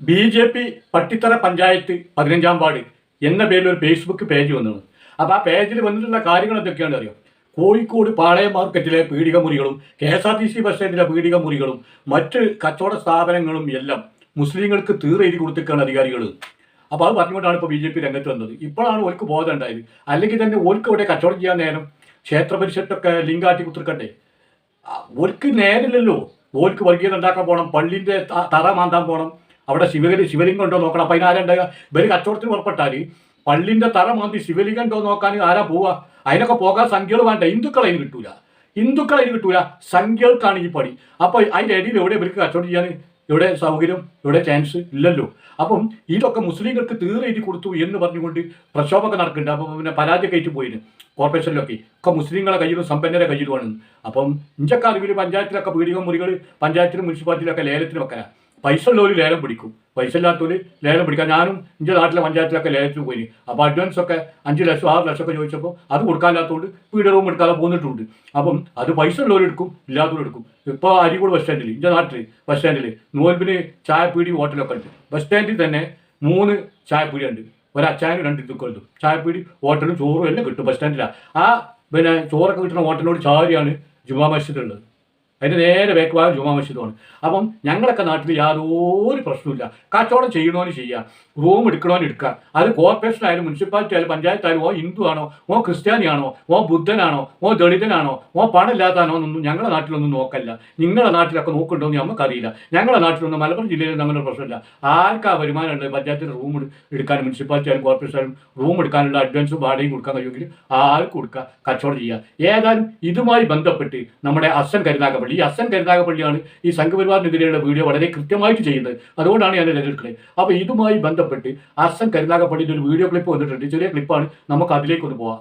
B J P Pattithara panchayat പതിനഞ്ചാം ward എന്ന പേരിൽ ഒരു ഫേസ്ബുക്ക് പേജ് വന്നു അപ്പോൾ ആ പേജിൽ വന്നിട്ടുള്ള കാര്യങ്ങൾ എന്തൊക്കെയാണ് അറിയാം? കോഴിക്കോട് പാളയം മാർക്കറ്റിലെ പീഡിക മുറികളും K S R T C bus സ്റ്റാൻഡിലെ പീഡിക മുറികളും മറ്റ് കച്ചവട സ്ഥാപനങ്ങളും എല്ലാം മുസ്ലിങ്ങൾക്ക് തീർ എഴുതി അധികാരികൾ അപ്പോൾ അത് പറഞ്ഞുകൊണ്ടാണ് ഇപ്പോൾ ബി ജെ പി രംഗത്ത് വന്നത്. ഇപ്പോഴാണ് ഓർക്ക് ബോധം ഉണ്ടായത്. അല്ലെങ്കിൽ തന്നെ ഓർക്ക് ഇവിടെ കച്ചവടം ചെയ്യാൻ നേരം ക്ഷേത്ര പരിഷത്തൊക്കെ ലിങ്കാറ്റി കുത്തിർക്കണ്ടേ ഓർക്ക് നേരില്ലല്ലോ. ഓർക്ക് വർഗീയത ഉണ്ടാക്കാൻ പോകണം പള്ളിന്റെ തറ മാന്താൻ പോകണം അവിടെ ശിവഗരി ശിവലിംഗം ഉണ്ടോ നോക്കണം. അപ്പം അതിനാരുണ്ട് ഇവർ കച്ചവടത്തിന് പുറപ്പെട്ടാൽ പള്ളിന്റെ തറ മാന്തി ശിവലിംഗം ഉണ്ടോ നോക്കാൻ ആരാ പോവുക? അതിനൊക്കെ പോകാൻ സംഖ്യകൾ വേണ്ട. ഹിന്ദുക്കൾ അതിന് കിട്ടൂല. ഹിന്ദുക്കൾ അതിന് കിട്ടൂല. സംഖ്യകൾക്കാണ് ഈ പണി. അപ്പോൾ അതിന്റെ ഇടയിൽ എവിടെ ഇവർക്ക് കച്ചവടം ചെയ്യാൻ? ഇവിടെ സൗകര്യം? ഇവിടെ ചാൻസ് ഇല്ലല്ലോ. അപ്പം ഇതൊക്കെ മുസ്ലിങ്ങൾക്ക് തീരെ എഴുതി കൊടുത്തു എന്ന് പറഞ്ഞുകൊണ്ട് പ്രക്ഷോഭമൊക്കെ നടക്കുന്നുണ്ട്. അപ്പം പിന്നെ പരാതി കയറ്റി പോയിന്. കോർപ്പറേഷനിലൊക്കെ. ഒക്കെ മുസ്ലിങ്ങളെ കയ്യിലും സമ്പന്നരെ കയ്യിലുമാണ്. അപ്പം ഇഞ്ചക്കാർ ഇവർ പഞ്ചായത്തിലൊക്കെ വീടുകൾ മുറികൾ പഞ്ചായത്തിലും മുനിസിപ്പാലിറ്റിയിലൊക്കെ ലേലത്തിലും വെക്കലാണ് പൈസ ഉള്ളവർ ലേലം പിടിക്കും. പൈസ ഇല്ലാത്തവർ ലേലം പിടിക്കാം. ഞാനും എന്റെ നാട്ടിലെ പഞ്ചായത്തിലൊക്കെ ലേലത്തിന് പോയി. അപ്പോൾ അഡ്വാൻസ് ഒക്കെ അഞ്ച് ലക്ഷം ആറ് ലക്ഷം ഒക്കെ ചോദിച്ചപ്പോൾ അത് കൊടുക്കാനില്ലാത്തതുകൊണ്ട് വീട് റൂം എടുക്കാതെ പോന്നിട്ടുണ്ട്. അപ്പം അത് പൈസ ഇല്ലാത്തവർ എടുക്കും ഇപ്പോൾ അരികൂട് ബസ് സ്റ്റാൻഡിൽ എന്റെ നാട്ടിൽ ബസ് സ്റ്റാൻഡിൽ നോൽബിന് ചായപ്പീടി ഹോട്ടലൊക്കെ ഉണ്ട്. ബസ് സ്റ്റാൻഡിൽ തന്നെ മൂന്ന് ചായപ്പീടി ഉണ്ട്. ഒരു അച്ചായനും രണ്ട് ഇതുക്കളുണ്ട് ചായപ്പീടി ഹോട്ടലും ചോറും എല്ലാം കിട്ടും. ബസ് സ്റ്റാൻഡിലാണ് ആ പിന്നെ ചോറൊക്കെ കിട്ടുന്ന ഹോട്ടലിനോട് ചാരിയാണ് ജുമാ മസ്ജിദ് ഉള്ളത്. അതിന്റെ നേരെ വേക്കുവായ ജുമാ മസ്ജിദുമാണ് അപ്പം ഞങ്ങളൊക്കെ നാട്ടിൽ യാതൊരു പ്രശ്നമില്ല കച്ചവടം ചെയ്യണമെന്ന് ചെയ്യുക റൂം എടുക്കണമെന്ന് എടുക്കുക അത് കോർപ്പറേഷൻ ആയാലും മുനിസിപ്പാലിറ്റി ആയാലും പഞ്ചായത്ത് ആയാലും ഓ ഹിന്ദു ആണോ ഓ ക്രിസ്ത്യാനിയാണോ ഓ ബുദ്ധനാണോ ഓ ദളിതനാണോ ഓ പണമില്ലാത്താണോ എന്നൊന്നും ഞങ്ങളുടെ നാട്ടിലൊന്നും നോക്കല്ല. നിങ്ങളുടെ നാട്ടിലൊക്കെ നോക്കുന്നുണ്ടോ എന്ന് നമുക്കറിയില്ല. ഞങ്ങളുടെ നാട്ടിലൊന്നും മലപ്പുറം ജില്ലയിൽ അങ്ങനെ പ്രശ്നമില്ല. ആർക്കാ വരുമാനം ഉണ്ട് പഞ്ചായത്തിന് റൂം എടുക്കാനും മുനിസിപ്പാലിറ്റി ആയാലും കോർപ്പറേഷൻ ആയാലും റൂം എടുക്കാനുള്ള അഡ്വാൻസും വാടകയും കൊടുക്കാൻ കഴിയുമെങ്കിൽ ആർക്കും കൊടുക്കുക കച്ചവടം ചെയ്യുക ഏതായാലും ഇതുമായി ബന്ധപ്പെട്ട് നമ്മുടെ അസം അസൻ കരുനാഗപ്പള്ളി ഈ അസൻ കരുനാഗപ്പള്ളിയാണ് ഈ സംഘപരിവാറിനെതിരെയുള്ള വീഡിയോ വളരെ കൃത്യമായിട്ട് ചെയ്യുന്നത്. അതുകൊണ്ടാണ് ഞാൻ തിരഞ്ഞെടുക്കുന്നത് അപ്പോൾ ഇതുമായി ബന്ധപ്പെട്ട് അസൻ കരുനാഗ പള്ളിയുടെ ഒരു വീഡിയോ ക്ലിപ്പ് വന്നിട്ടുണ്ട്. ചെറിയ ക്ലിപ്പാണ്. നമുക്ക് അതിലേക്കൊന്ന് പോവാം.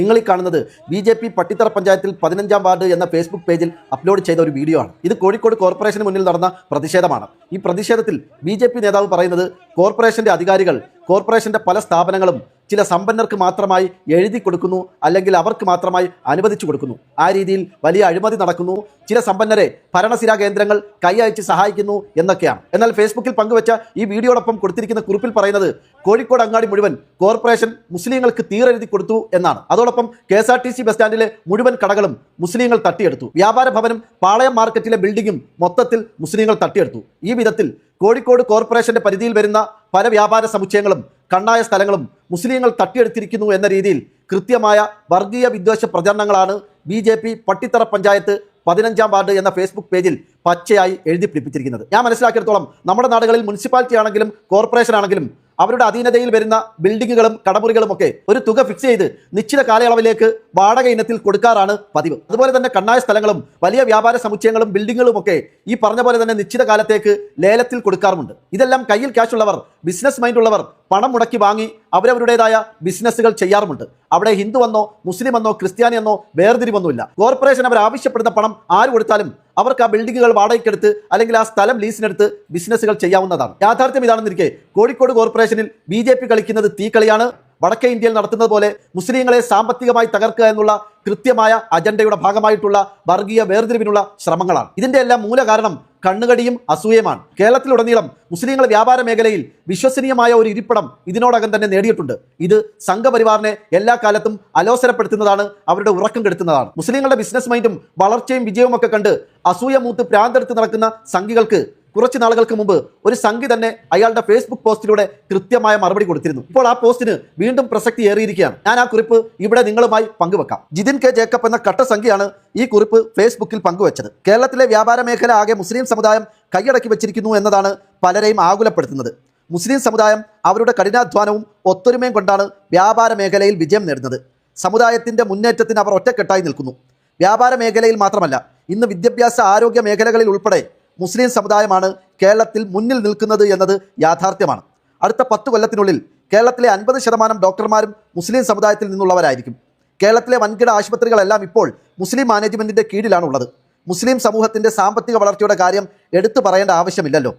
നിങ്ങൾ ഈ കാണുന്നത് ബി ജെ പി പട്ടിത്തറ പഞ്ചായത്തിൽ പതിനഞ്ചാം വാർഡ് എന്ന ഫേസ്ബുക്ക് പേജിൽ അപ്ലോഡ് ചെയ്ത ഒരു വീഡിയോ ആണ്. ഇത് കോഴിക്കോട് കോർപ്പറേഷന് മുന്നിൽ നടന്ന പ്രതിഷേധമാണ്. ഈ പ്രതിഷേധത്തിൽ ബി നേതാവ് പറയുന്നത് കോർപ്പറേഷന്റെ അധികാരികൾ കോർപ്പറേഷന്റെ പല സ്ഥാപനങ്ങളും ചില സമ്പന്നർക്ക് മാത്രമായി എഴുതി കൊടുക്കുന്നു അല്ലെങ്കിൽ അവർക്ക് മാത്രമായി അനുവദിച്ചു കൊടുക്കുന്നു. ആ രീതിയിൽ വലിയ അഴിമതി നടക്കുന്നു. ചില സമ്പന്നരെ ഭരണസിരാ കേന്ദ്രങ്ങൾ കൈയയച്ച് സഹായിക്കുന്നു എന്നൊക്കെയാണ്. എന്നാൽ ഫേസ്ബുക്കിൽ പങ്കുവച്ച ഈ വീഡിയോടൊപ്പം കൊടുത്തിരിക്കുന്ന കുറിപ്പിൽ പറയുന്നത് കോഴിക്കോട് അങ്ങാടി മുഴുവൻ കോർപ്പറേഷൻ മുസ്ലിങ്ങൾക്ക് തീരെഴുതി കൊടുത്തു എന്നാണ്. അതോടൊപ്പം K S R T C bus സ്റ്റാൻഡിലെ മുഴുവൻ കടകളും മുസ്ലിങ്ങൾ തട്ടിയെടുത്തു. വ്യാപാര ഭവനും പാളയം മാർക്കറ്റിലെ ബിൽഡിങ്ങും മൊത്തത്തിൽ മുസ്ലിങ്ങൾ തട്ടിയെടുത്തു. ഈ വിധത്തിൽ കോഴിക്കോട് കോർപ്പറേഷന്റെ പരിധിയിൽ വരുന്ന പല വ്യാപാര സമുച്ചയങ്ങളും കണ്ണായ സ്ഥലങ്ങളും മുസ്ലിങ്ങൾ തട്ടിയെടുത്തിരിക്കുന്നു എന്ന രീതിയിൽ കൃത്യമായ വർഗീയ വിദ്വേഷ പ്രചരണങ്ങളാണ് B J P Pattithara panchayat പതിനഞ്ചാം വാർഡ് എന്ന ഫേസ്ബുക്ക് പേജിൽ പച്ചയായി എഴുതി പിടിപ്പിച്ചിരിക്കുന്നത്. ഞാൻ മനസ്സിലാക്കിയിടത്തോളം നമ്മുടെ നാടുകളിൽ മുനിസിപ്പാലിറ്റി ആണെങ്കിലും കോർപ്പറേഷൻ ആണെങ്കിലും അവരുടെ അധീനതയിൽ വരുന്ന ബിൽഡിങ്ങുകളും കടമുറികളും ഒക്കെ ഒരു തുക ഫിക്സ് ചെയ്ത് നിശ്ചിത കാലയളവിലേക്ക് വാടക ഇനത്തിൽ കൊടുക്കാറാണ് പതിവ്. അതുപോലെ തന്നെ കണ്ണായ സ്ഥലങ്ങളും വലിയ വ്യാപാര സമുച്ചയങ്ങളും ബിൽഡിങ്ങുകളും ഒക്കെ ഈ പറഞ്ഞ പോലെ തന്നെ നിശ്ചിത കാലത്തേക്ക് ലേലത്തിൽ കൊടുക്കാറുമുണ്ട്. ഇതെല്ലാം കയ്യിൽ ക്യാഷ് ഉള്ളവർ ബിസിനസ് മൈൻഡ് ഉള്ളവർ പണം മുടക്കി വാങ്ങി അവരവരുടേതായ ബിസിനസ്സുകൾ ചെയ്യാറുമുണ്ട്. അവിടെ ഹിന്ദു വന്നോ മുസ്ലിം എന്നോ ക്രിസ്ത്യാനി എന്നോ വേർതിരിവൊന്നുമില്ല. കോർപ്പറേഷൻ അവർ ആവശ്യപ്പെടുന്ന പണം ആര് കൊടുത്താലും അവർക്ക് ആ ബിൽഡിങ്ങുകൾ വാടകയ്ക്കെടുത്ത് അല്ലെങ്കിൽ ആ സ്ഥലം ലീസിനെടുത്ത് ബിസിനസ്സുകൾ ചെയ്യാവുന്നതാണ്. യാഥാർത്ഥ്യം ഇതാണെന്നിരിക്കെ കോഴിക്കോട് കോർപ്പറേഷനിൽ ബി ജെ പി കളിക്കുന്നത് തീക്കളിയാണ്. വടക്കേ ഇന്ത്യയിൽ നടത്തുന്നത് പോലെ മുസ്ലിങ്ങളെ സാമ്പത്തികമായി തകർക്കുക എന്നുള്ള കൃത്യമായ അജണ്ടയുടെ ഭാഗമായിട്ടുള്ള വർഗീയ വേർതിരിവിനുള്ള ശ്രമങ്ങളാണ്. ഇതിന്റെ എല്ലാം മൂല കാരണം കണ്ണുകടിയും അസൂയമാണ് കേരളത്തിലുടനീളം മുസ്ലിങ്ങൾ വ്യാപാര മേഖലയിൽ വിശ്വസനീയമായ ഒരു ഇരിപ്പിടം ഇതിനോടകം തന്നെ നേടിയിട്ടുണ്ട്. ഇത് സംഘപരിവാറിനെ എല്ലാ കാലത്തും അലോസരപ്പെടുത്തുന്നതാണ് അവരുടെ ഉറക്കം കെടുത്തുന്നതാണ്. മുസ്ലിങ്ങളുടെ ബിസിനസ് മൈൻഡും വളർച്ചയും വിജയവും ഒക്കെ കണ്ട് അസൂയ മൂത്ത് പ്രാന്തെടുത്ത് നടക്കുന്ന സംഘികൾക്ക് കുറച്ച് നാളുകൾക്ക് മുമ്പ് ഒരു സംഘി തന്നെ അയാളുടെ ഫേസ്ബുക്ക് പോസ്റ്റിലൂടെ കൃത്യമായ മറുപടി കൊടുത്തിരുന്നു. ഇപ്പോൾ ആ പോസ്റ്റിന് വീണ്ടും പ്രസക്തി ഏറിയിരിക്കുകയാണ്. ഞാൻ ആ കുറിപ്പ് ഇവിടെ നിങ്ങളുമായി പങ്കുവെക്കാം. ജിതിൻ കെ ജേക്കബ് എന്ന കട്ട സംഖ്യയാണ് ഈ കുറിപ്പ് ഫേസ്ബുക്കിൽ പങ്കുവച്ചത്. കേരളത്തിലെ വ്യാപാര മേഖല ആകെ മുസ്ലിം സമുദായം കൈയടക്കി വെച്ചിരിക്കുന്നു എന്നതാണ് പലരെയും ആകുലപ്പെടുത്തുന്നത്. മുസ്ലിം സമുദായം അവരുടെ കഠിനാധ്വാനവും ഒത്തൊരുമയും കൊണ്ടാണ് വ്യാപാര മേഖലയിൽ വിജയം നേടുന്നത്. സമുദായത്തിന്റെ മുന്നേറ്റത്തിന് അവർ ഒറ്റക്കെട്ടായി നിൽക്കുന്നു. വ്യാപാര മേഖലയിൽ മാത്രമല്ല ഇന്ന് വിദ്യാഭ്യാസ ആരോഗ്യ മേഖലകളിൽ ഉൾപ്പെടെ മുസ്ലിം സമുദായമാണ് കേരളത്തിൽ മുന്നിൽ നിൽക്കുന്നത് എന്നത് യാഥാർത്ഥ്യമാണ്. അടുത്ത പത്ത് കൊല്ലത്തിനുള്ളിൽ കേരളത്തിലെ അൻപത് ശതമാനം ഡോക്ടർമാരും മുസ്ലിം സമുദായത്തിൽ നിന്നുള്ളവരായിരിക്കും. കേരളത്തിലെ വൻകിട ആശുപത്രികളെല്ലാം ഇപ്പോൾ മുസ്ലിം മാനേജ്മെന്റിന്റെ കീഴിലാണുള്ളത്. മുസ്ലിം സമൂഹത്തിന്റെ സാമ്പത്തിക വളർച്ചയുടെ കാര്യം എടുത്തു പറയേണ്ട ആവശ്യമില്ലല്ലോ.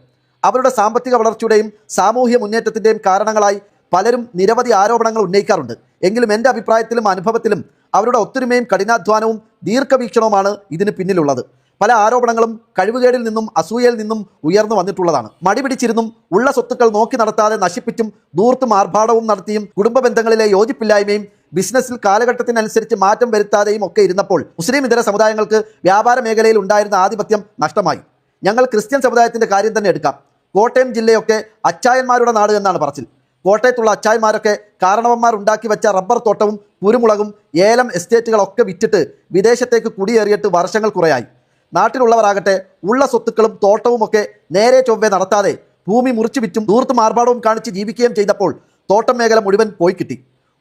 അവരുടെ സാമ്പത്തിക വളർച്ചയുടെയും സാമൂഹ്യ മുന്നേറ്റത്തിന്റെയും കാരണങ്ങളായി പലരും നിരവധി ആരോപണങ്ങൾ ഉന്നയിക്കാറുണ്ട്. എങ്കിലും എന്റെ അഭിപ്രായത്തിലും അനുഭവത്തിലും അവരുടെ ഒത്തൊരുമയും കഠിനാധ്വാനവും ദീർഘവീക്ഷണവുമാണ് ഇതിന് പിന്നിലുള്ളത്. പല ആരോപണങ്ങളും കഴിവുകേടിൽ നിന്നും അസൂയയിൽ നിന്നും ഉയർന്നു വന്നിട്ടുള്ളതാണ്. മടി പിടിച്ചിരുന്നും ഉള്ള സ്വത്തുക്കൾ നോക്കി നടത്താതെ നശിപ്പിച്ചും ദൂർത്തും ആർഭാടവും നടത്തിയും കുടുംബ ബന്ധങ്ങളിലെ യോജിപ്പില്ലായ്മയും ബിസിനസ്സിൽ കാലഘട്ടത്തിനനുസരിച്ച് മാറ്റം വരുത്താതെയും ഒക്കെ ഇരുന്നപ്പോൾ മുസ്ലിം ഇതര സമുദായങ്ങൾക്ക് വ്യാപാര മേഖലയിൽ ഉണ്ടായിരുന്ന ആധിപത്യം നഷ്ടമായി. ഞങ്ങൾ ക്രിസ്ത്യൻ സമുദായത്തിന്റെ കാര്യം തന്നെ എടുക്കാം. കോട്ടയം ജില്ലയൊക്കെ അച്ചായന്മാരുടെ നാട് എന്നാണ് പറച്ചിൽ. കോട്ടയത്തുള്ള അച്ചായന്മാരൊക്കെ കാരണവന്മാർ ഉണ്ടാക്കി വെച്ച റബ്ബർ തോട്ടവും കുരുമുളകും ഏലം എസ്റ്റേറ്റുകളൊക്കെ വിറ്റിട്ട് വിദേശത്തേക്ക് കുടിയേറിയിട്ട് വർഷങ്ങൾ കുറയായി. നാട്ടിലുള്ളവരാകട്ടെ ഉള്ള സ്വത്തുക്കളും തോട്ടവും ഒക്കെ നേരെ ചൊവ്വെ നടത്താതെ ഭൂമി മുറിച്ചു വിറ്റും ദൂർത്തും ആർഭാടവും കാണിച്ച് ജീവിക്കുകയും ചെയ്തപ്പോൾ തോട്ടം മേഖല മുഴുവൻ പോയി കിട്ടി.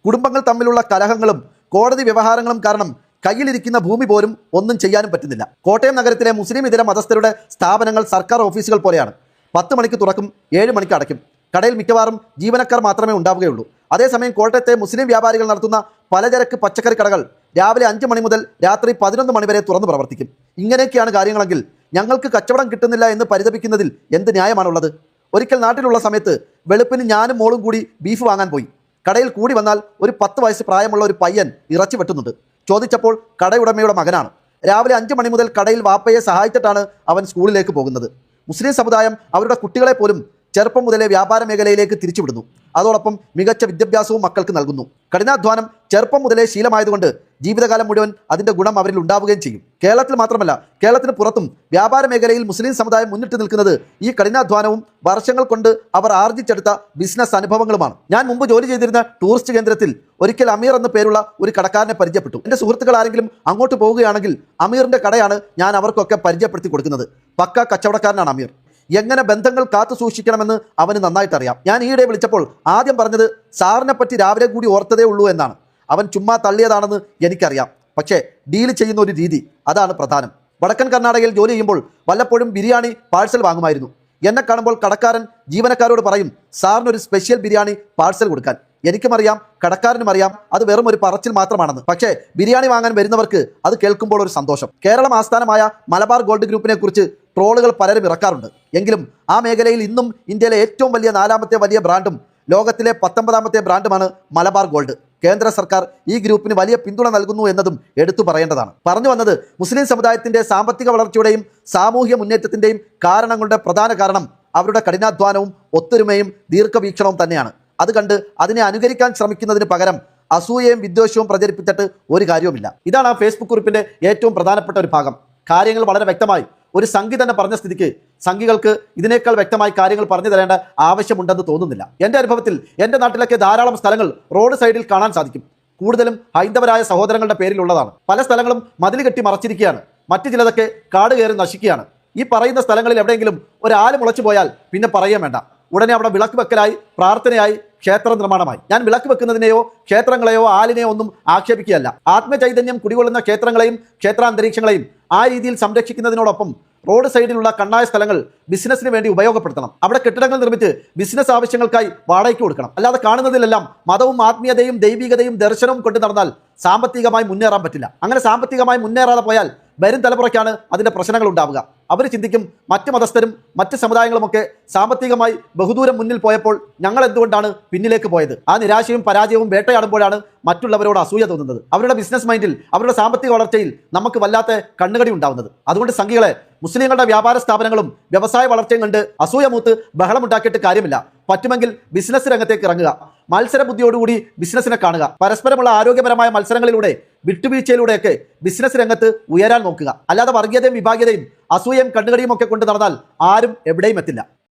കുടുംബങ്ങൾ തമ്മിലുള്ള കലഹങ്ങളും കോടതി വ്യവഹാരങ്ങളും കാരണം കയ്യിലിരിക്കുന്ന ഭൂമി പോലും ഒന്നും ചെയ്യാനും പറ്റുന്നില്ല. കോട്ടയം നഗരത്തിലെ മുസ്ലിം ഇതര മതസ്ഥരുടെ സ്ഥാപനങ്ങൾ സർക്കാർ ഓഫീസുകൾ പോലെയാണ്. പത്ത് മണിക്ക് തുറക്കും ഏഴ് മണിക്ക് അടയ്ക്കും. കടയിൽ മിക്കവാറും ജീവനക്കാർ മാത്രമേ ഉണ്ടാവുകയുള്ളൂ. അതേസമയം കോട്ടയത്തെ മുസ്ലിം വ്യാപാരികൾ നടത്തുന്ന പലചരക്ക് പച്ചക്കറി കടകൾ രാവിലെ അഞ്ച് മണി മുതൽ രാത്രി പതിനൊന്ന് മണി വരെ തുറന്നു പ്രവർത്തിക്കും. ഇങ്ങനെയൊക്കെയാണ് കാര്യങ്ങളെങ്കിൽ ഞങ്ങൾക്ക് കച്ചവടം കിട്ടുന്നില്ല എന്ന് പരിതപിക്കുന്നതിൽ എന്ത് ന്യായമാണുള്ളത്? ഒരിക്കൽ നാട്ടിലുള്ള സമയത്ത് വെളുപ്പിന് ഞാനും മോളും കൂടി ബീഫ് വാങ്ങാൻ പോയി. കടയിൽ കൂടി വന്നാൽ ഒരു പത്ത് വയസ്സ് പ്രായമുള്ള ഒരു പയ്യൻ ഇറച്ചി വെട്ടുന്നുണ്ട്. ചോദിച്ചപ്പോൾ കടയുടമയുടെ മകനാണ്. രാവിലെ അഞ്ച് മണി മുതൽ കടയിൽ വാപ്പയെ സഹായിച്ചിട്ടാണ് അവൻ സ്കൂളിലേക്ക് പോകുന്നത്. മുസ്ലിം സമുദായം അവരുടെ കുട്ടികളെ പോലും ചെറുപ്പം മുതലേ വ്യാപാര മേഖലയിലേക്ക് തിരിച്ചുവിടുന്നു. അതോടൊപ്പം മികച്ച വിദ്യാഭ്യാസവും മക്കൾക്ക് നൽകുന്നു. കഠിനാധ്വാനം ചെറുപ്പം മുതലേ ശീലമായതുകൊണ്ട് ജീവിതകാലം മുഴുവൻ അതിന്റെ ഗുണം അവരിൽ ഉണ്ടാവുകയും ചെയ്യും. കേരളത്തിൽ മാത്രമല്ല കേരളത്തിന് പുറത്തും വ്യാപാര മേഖലയിൽ മുസ്ലിം സമുദായം മുന്നിട്ട് നിൽക്കുന്നത് ഈ കഠിനാധ്വാനവും വർഷങ്ങൾ കൊണ്ട് അവർ ആർജിച്ചെടുത്ത ബിസിനസ് അനുഭവങ്ങളുമാണ്. ഞാൻ മുമ്പ് ജോലി ചെയ്തിരുന്ന ടൂറിസ്റ്റ് കേന്ദ്രത്തിൽ ഒരിക്കൽ അമീർ എന്ന പേരുള്ള ഒരു കടക്കാരനെ പരിചയപ്പെട്ടു. എന്റെ സുഹൃത്തുക്കൾ ആരെങ്കിലും അങ്ങോട്ട് പോവുകയാണെങ്കിൽ അമീറിന്റെ കടയാണ് ഞാൻ അവർക്കൊക്കെ പരിചയപ്പെടുത്തി കൊടുക്കുന്നത്. പക്ക കച്ചവടക്കാരനാണ് അമീർ. എങ്ങനെ ബന്ധങ്ങൾ കാത്തു സൂക്ഷിക്കണമെന്ന് അവന് നന്നായിട്ട് അറിയാം ഞാൻ ഈയിടെ വിളിച്ചപ്പോൾ ആദ്യം പറഞ്ഞത് സാറിനെ പറ്റി രാവിലെ കൂടി ഓർത്തതേ ഉള്ളൂ എന്നാണ്. അവൻ ചുമ്മാ തള്ളിയതാണെന്ന് എനിക്കറിയാം. പക്ഷേ ഡീൽ ചെയ്യുന്ന ഒരു രീതി അതാണ് പ്രധാനം. വടക്കൻ കർണാടകയിൽ ജോലി ചെയ്യുമ്പോൾ വല്ലപ്പോഴും ബിരിയാണി പാഴ്സൽ വാങ്ങുമായിരുന്നു. എന്നെ കാണുമ്പോൾ കടക്കാരൻ ജീവനക്കാരോട് പറയും സാറിനൊരു സ്പെഷ്യൽ ബിരിയാണി പാഴ്സൽ കൊടുക്കാൻ. എനിക്കും അറിയാം കടക്കാരനും അറിയാം അത് വെറും ഒരു പറച്ചിൽ മാത്രമാണെന്ന്. പക്ഷേ ബിരിയാണി വാങ്ങാൻ വരുന്നവർക്ക് അത് കേൾക്കുമ്പോൾ ഒരു സന്തോഷം. കേരളം ആസ്ഥാനമായ മലബാർ ഗോൾഡ് ഗ്രൂപ്പിനെ കുറിച്ച് ട്രോളുകൾ പലരും ഇറക്കാറുണ്ട്. എങ്കിലും ആ മേഖലയിൽ ഇന്നും ഇന്ത്യയിലെ ഏറ്റവും വലിയ നാലാമത്തെ വലിയ ബ്രാൻഡും ലോകത്തിലെ പത്തൊമ്പതാമത്തെ ബ്രാൻഡുമാണ് മലബാർ ഗോൾഡ്. കേന്ദ്ര സർക്കാർ ഈ ഗ്രൂപ്പിന് വലിയ പിന്തുണ നൽകുന്നു എന്നതും എടുത്തു പറയേണ്ടതാണ്. പറഞ്ഞു വന്നത് മുസ്ലിം സമുദായത്തിന്റെ സാമ്പത്തിക വളർച്ചയുടെയും സാമൂഹ്യ മുന്നേറ്റത്തിന്റെയും കാരണങ്ങളുടെ പ്രധാന കാരണം അവരുടെ കഠിനാധ്വാനവും ഒത്തൊരുമയും ദീർഘവീക്ഷണവും തന്നെയാണ്. അത് കണ്ട് അതിനെ അനുകരിക്കാൻ ശ്രമിക്കുന്നതിന് പകരം അസൂയയും വിദ്വേഷവും പ്രചരിപ്പിച്ചിട്ട് ഒരു കാര്യവുമില്ല. ഇതാണ് ആ ഫേസ്ബുക്ക് കുറിപ്പിന്റെ ഏറ്റവും പ്രധാനപ്പെട്ട ഒരു ഭാഗം. കാര്യങ്ങൾ വളരെ വ്യക്തമായി ഒരു സംഘി തന്നെ പറഞ്ഞ സ്ഥിതിക്ക് സംഘികൾക്ക് ഇതിനേക്കാൾ വ്യക്തമായി കാര്യങ്ങൾ പറഞ്ഞു തരേണ്ട ആവശ്യമുണ്ടെന്ന് തോന്നുന്നില്ല. എന്റെ അനുഭവത്തിൽ എന്റെ നാട്ടിലൊക്കെ ധാരാളം സ്ഥലങ്ങൾ റോഡ് സൈഡിൽ കാണാൻ സാധിക്കും. കൂടുതലും ഹൈന്ദവരായ സഹോദരങ്ങളുടെ പേരിലുള്ളതാണ്. പല സ്ഥലങ്ങളും മതിൽ കെട്ടി മറച്ചിരിക്കുകയാണ്. മറ്റു ചിലതൊക്കെ കാട് കയറി നശിക്കുകയാണ്. ഈ പറയുന്ന സ്ഥലങ്ങളിൽ എവിടെയെങ്കിലും ഒരാൾ മുളച്ചു പോയാൽ പിന്നെ പറയാൻ വേണ്ട. ഉടനെ അവിടെ വിളക്ക് വെക്കലായി പ്രാർത്ഥനയായി ക്ഷേത്ര നിർമ്മാണമായി. ഞാൻ വിളക്ക് വെക്കുന്നതിനെയോ ക്ഷേത്രങ്ങളെയോ ആലിനെയോ ഒന്നും ആക്ഷേപിക്കുകയല്ല. ആത്മചൈതന്യം കുടികൊള്ളുന്ന ക്ഷേത്രങ്ങളെയും ക്ഷേത്രാന്തരീക്ഷങ്ങളെയും ആ രീതിയിൽ സംരക്ഷിക്കുന്നതിനോടൊപ്പം റോഡ് സൈഡിലുള്ള കണ്ണായ സ്ഥലങ്ങൾ ബിസിനസ്സിന് വേണ്ടി ഉപയോഗപ്പെടുത്തണം. അവിടെ കെട്ടിടങ്ങൾ നിർമ്മിച്ച് ബിസിനസ് ആവശ്യങ്ങൾക്കായി വാടകയ്ക്ക് കൊടുക്കണം. അല്ലാതെ കാണുന്നതിലെല്ലാം മതവും ആത്മീയതയും ദൈവികതയും ദർശനവും കൊണ്ടു നടന്നാൽ സാമ്പത്തികമായി മുന്നേറാൻ പറ്റില്ല. അങ്ങനെ സാമ്പത്തികമായി മുന്നേറാതെ പോയാൽ വരും തലമുറയ്ക്കാണ് അതിന്റെ പ്രശ്നങ്ങൾ ഉണ്ടാവുക. അവർ ചിന്തിക്കും മറ്റ് മതസ്ഥരും മറ്റ് സമുദായങ്ങളുമൊക്കെ സാമ്പത്തികമായി ബഹുദൂരം മുന്നിൽ പോയപ്പോൾ ഞങ്ങൾ എന്തുകൊണ്ടാണ് പിന്നിലേക്ക് പോയത്? ആ നിരാശയും പരാജയവും വേട്ടയാടുമ്പോഴാണ് മറ്റുള്ളവരോട് അസൂയ തോന്നുന്നത്. അവരുടെ ബിസിനസ് മൈൻഡിൽ അവരുടെ സാമ്പത്തിക വളർച്ചയിൽ നമുക്ക് വല്ലാത്ത കണ്ണുകടി ഉണ്ടാവുന്നത്. അതുകൊണ്ട് സംഘികളെ മുസ്ലിങ്ങളുടെ വ്യാപാര സ്ഥാപനങ്ങളും വ്യവസായ വളർച്ചയും കണ്ട് അസൂയ മൂത്ത് ബഹളമുണ്ടാക്കിയിട്ട് കാര്യമില്ല. പറ്റുമെങ്കിൽ ബിസിനസ് രംഗത്തേക്ക് ഇറങ്ങുക. മത്സര ബുദ്ധിയോടുകൂടി ബിസിനസ്സിനെ കാണുക. പരസ്പരമുള്ള ആരോഗ്യപരമായ മത്സരങ്ങളിലൂടെ വിട്ടുവീഴ്ചയിലൂടെയൊക്കെ ബിസിനസ് രംഗത്ത് ഉയരാൻ നോക്കുക. അല്ലാതെ വർഗീയതയും വിഭാഗീയതയും അസൂയയും കണ്ണുകടിയും ഒക്കെ കൊണ്ട് നടന്നാൽ ആരും എവിടെയും എത്തില്ല.